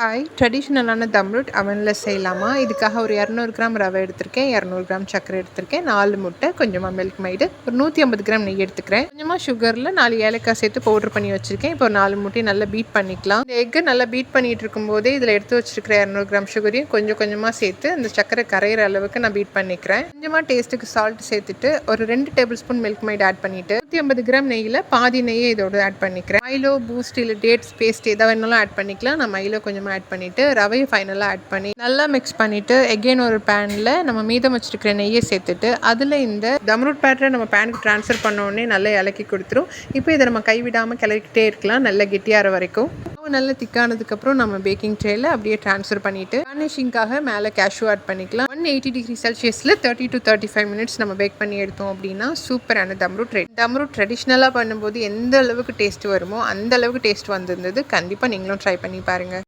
Hi ட்ரெடிஷ்னலான dumroot அவனில் செய்யலாமா இதுக்காக ஒரு இரநூறு கிராம் ரவை எடுத்திருக்கேன் இரநூறு கிராம் சர்க்கரை எடுத்திருக்கேன் நாலு முட்டை கொஞ்சமாக மில்க் மைடு ஒரு நூற்றி ஐம்பது கிராம் நெய் எடுத்துக்கிறேன் கொஞ்சமாக சுகரில் நாலு ஏலக்காய் சேர்த்து பவுடர் பண்ணி வச்சுருக்கேன் இப்போ ஒரு நாலு முட்டையை நல்லா பீட் பண்ணிக்கலாம் இந்த எக்கு நல்லா பீட் பண்ணிகிட்டு இருக்கும்போதே இதில் எடுத்து வச்சிருக்கிற இரநூறு கிராம் சுகரையும் கொஞ்சம் கொஞ்சமாக சேர்த்து அந்த சர்க்கரை கரையிற அளவுக்கு நான் பீட் பண்ணிக்கிறேன் கொஞ்சமாக டேஸ்ட்டுக்கு சால்ட் சேர்த்துட்டு ஒரு ரெண்டு tablespoon Milkmaid add பண்ணிவிட்டு நூற்றி ஐம்பது கிராம் நெய்யில் பாதி நெய்யை இதோட ஆட் பண்ணிக்கிறேன். மைலோ பூஸ்ட் இல்லை டேட்ஸ் பேஸ்ட் எதை வேணாலும் ஆட் பண்ணிக்கலாம். நான் மைலோ கொஞ்சமாக ஆட் பண்ணிவிட்டு ரவையை ஃபைனலாக ஆட் பண்ணி நல்லா மிக்ஸ் பண்ணிவிட்டு எகெயின் ஒரு பேனில் நம்ம மீதம் வச்சிருக்கிற நெய்யை சேர்த்துட்டு அதில் இந்த தம்ரூட் பேட்டரை நம்ம பேனுக்கு ட்ரான்ஸ்ஃபர் பண்ண உடனே நல்லா இலக்கி கொடுத்துரும். இப்போ இதை நம்ம கைவிடாமல் கிளறிக்கிட்டே இருக்கலாம். நல்லா கெட்டியாகிற வரைக்கும். மாவு நல்லா திக்கானதுக்கப்புறம் நம்ம பேக்கிங் ட்ரேயில் அப்படியே ட்ரான்ஸ்ஃபர் பண்ணிவிட்டு கார்னிஷிங்காக மேலே கேஷ்யூ ஆட் பண்ணிக்கலாம். ஒன் எயிட்டி டிகிரி செல்சியஸில் thirty to thirty five minutes நம்ம பேக் பண்ணி எடுத்தோம் அப்படின்னா சூப்பரான தம்ரூட் ரெடி தம்ரூட் ட்ரெடிஷ்னலாக பண்ணும்போது எந்த அளவுக்கு டேஸ்ட் வருமோ அந்த அளவுக்கு டேஸ்ட் வந்திருந்தது. கண்டிப்பாக நீங்களும் ட்ரை பண்ணி பாருங்கள்